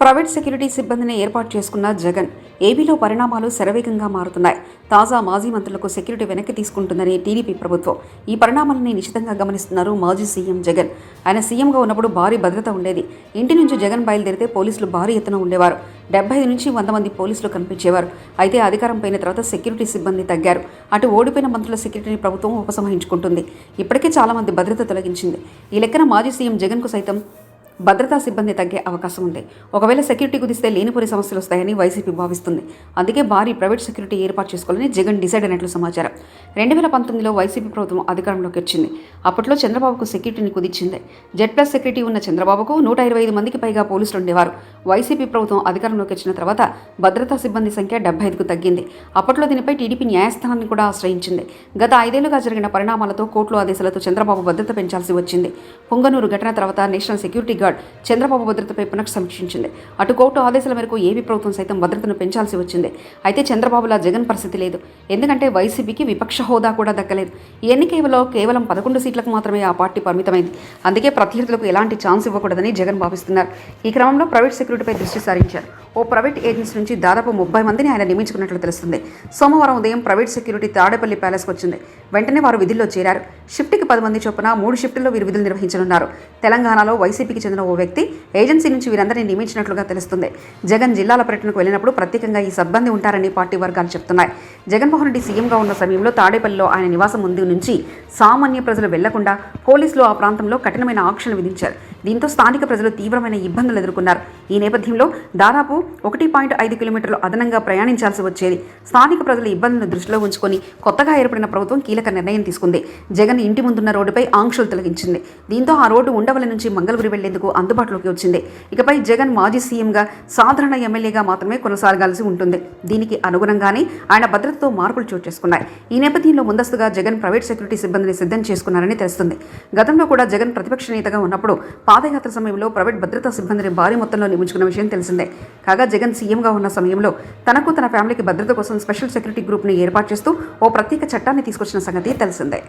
Private security సిబ్బందిని ఏర్పాటు చేసుకున్న జగన్ ఏపీలో పరిణామాలు శరవేగంగా మారుతున్నాయి. తాజా మాజీ మంత్రులకు సెక్యూరిటీ వెనక్కి తీసుకుంటుందని టీడీపీ ప్రభుత్వం. ఈ పరిణామాలని నిశితంగా గమనిస్తున్నారు మాజీ సీఎం జగన్. ఆయన సీఎంగా ఉన్నప్పుడు భారీ భద్రత ఉండేది. ఇంటి నుంచి జగన్ బయలుదేరితే పోలీసులు భారీ ఎత్తున ఉండేవారు. డెబ్బై ఐదు నుంచి వంద మంది పోలీసులు కనిపించేవారు. అయితే అధికారం పోయిన తర్వాత సెక్యూరిటీ సిబ్బంది తగ్గారు. అటు ఓడిపోయిన మంత్రుల సెక్యూరిటీని ప్రభుత్వం ఉపసంహరించుకుంటుంది. ఇప్పటికే చాలామంది భద్రత తొలగించింది. ఈ లెక్కన మాజీ సీఎం జగన్కు సైతం భద్రతా సిబ్బంది తగ్గే అవకాశం ఉంది. ఒకవేళ సెక్యూరిటీ కుదిస్తే లేనిపోని సమస్యలు వస్తాయని వైసీపీ భావిస్తుంది. అందుకే భారీ ప్రైవేట్ సెక్యూరిటీ ఏర్పాటు చేసుకోవాలని జగన్ డిసైడ్ అయినట్లు సమాచారం. రెండు వేల పంతొమ్మిదిలో వైసీపీ ప్రభుత్వం అధికారంలోకి వచ్చింది. అప్పట్లో చంద్రబాబుకు సెక్యూరిటీని కుదిర్చింది. జెడ్ ప్లస్ సెక్యూరిటీ ఉన్న చంద్రబాబుకు నూట ఇరవై ఐదు మందికి పైగా పోలీసులు ఉండేవారు. వైసీపీ ప్రభుత్వం అధికారంలోకి వచ్చిన తర్వాత భద్రతా సిబ్బంది సంఖ్య డెబ్బై ఐదుకు తగ్గింది. అప్పట్లో దీనిపై టీడీపీ న్యాయస్థానాన్ని కూడా ఆశ్రయించింది. గత ఐదేళ్ళుగా జరిగిన పరిణామాలతో కోర్టుల ఆదేశాలతో చంద్రబాబు భద్రత పెంచాల్సి వచ్చింది. పొంగనూరు ఘటన తర్వాత నేషనల్ సెక్యూరిటీ గార్డ్ చంద్రబాబు భద్రతపై పునఃసమీక్షించింది. అటు కోర్టు ఆదేశాల మేరకు ఏపీ ప్రభుత్వం సైతం భద్రతను పెంచాల్సి వచ్చింది. అయితే చంద్రబాబులా జగన్ పరిస్థితి లేదు. ఎందుకంటే వైసీపీకి విపక్ష హోదా కూడా దక్కలేదు. ఈ ఎన్నికలో కేవలం పదకొండు సీట్లకు మాత్రమే ఆ పార్టీ పరిమితమైంది. అందుకే ప్రత్యర్థులకు ఎలాంటి ఛాన్స్ ఇవ్వకూడదని జగన్ భావిస్తున్నారు. ఈ క్రమంలో ప్రైవేట్ సెక్యూరిటీపై దృష్టి సారించారు. ఓ ప్రైవేట్ ఏజెన్సీ నుంచి దాదాపు ముప్పై మందిని ఆయన నియమించుకున్నట్లు తెలుస్తుంది. సోమవారం ఉదయం ప్రైవేట్ సెక్యూరిటీ తాడేపల్లి ప్యాలెస్కి వచ్చింది వెంటనే వారు విధుల్లో చేరారు. షిఫ్ట్ పది మంది చొప్పున మూడు షిఫ్టుల్లో వీరు విధులు నిర్వహించనున్నారు. తెలంగాణలో వైసీపీకి చెందిన ఓ వ్యక్తి ఏజెన్సీ నుంచి వీరందరినీ నియమించినట్లుగా తెలుస్తుంది. జగన్ జిల్లాల పర్యటనకు వెళ్ళినప్పుడు ప్రత్యేకంగా ఈ సిబ్బంది ఉంటారని పార్టీ వర్గాలు చెప్తున్నాయి. జగన్మోహన్ రెడ్డి సీఎంగా ఉన్న సమయంలో తాడేపల్లిలో ఆయన నివాసం ముందు నుంచి సామాన్య ప్రజలు వెళ్ళకుండా పోలీసులు ఆ ప్రాంతంలో కఠినమైన ఆంక్షలు విధించారు. దీంతో స్థానిక ప్రజలు తీవ్రమైన ఇబ్బందులు ఎదుర్కొన్నారు. ఈ నేపథ్యంలో దాదాపు ఒకటి పాయింట్ ఐదు కిలోమీటర్లు అదనంగా ప్రయాణించాల్సి వచ్చేది. స్థానిక ప్రజల ఇబ్బందులను దృష్టిలో ఉంచుకొని కొత్తగా ఏర్పడిన ప్రభుత్వం కీలక నిర్ణయం తీసుకుంది. జగన్ ఇంటి ముందు ముందున్న రోడ్డుపై ఆంక్షలు తొలగించింది. దీంతో ఆ రోడ్డు ఉండవల నుంచి మంగళగిరి వెళ్ళేందుకు అందుబాటులోకి వచ్చింది. ఇకపై జగన్ మాజీ సీఎంగా సాధారణ ఎమ్మెల్యేగా మాత్రమే కొనసాగాల్సి ఉంటుంది. దీనికి అనుగుణంగానే ఆయన భద్రతతో మార్పులు చోటు చేసుకున్నాయి. ఈ నేపథ్యంలో ముందస్తుగా జగన్ ప్రైవేట్ సెక్యూరిటీ సిబ్బందిని సిద్ధం చేసుకున్నారని తెలుస్తుంది. గతంలో కూడా జగన్ ప్రతిపక్ష నేతగా ఉన్నప్పుడు పాదయాత్ర సమయంలో ప్రైవేట్ భద్రతా సిబ్బందిని భారీ మొత్తంలో నియమించుకున్న విషయం తెలిసిందే. కాగా జగన్ సీఎంగా ఉన్న సమయంలో తనకు తన ఫ్యామిలీకి భద్రత కోసం స్పెషల్ సెక్యూరిటీ గ్రూప్ని ఏర్పాటు చేస్తూ ఓ ప్రత్యేక చట్టాన్ని తీసుకొచ్చిన సంగతి తెలిసిందే.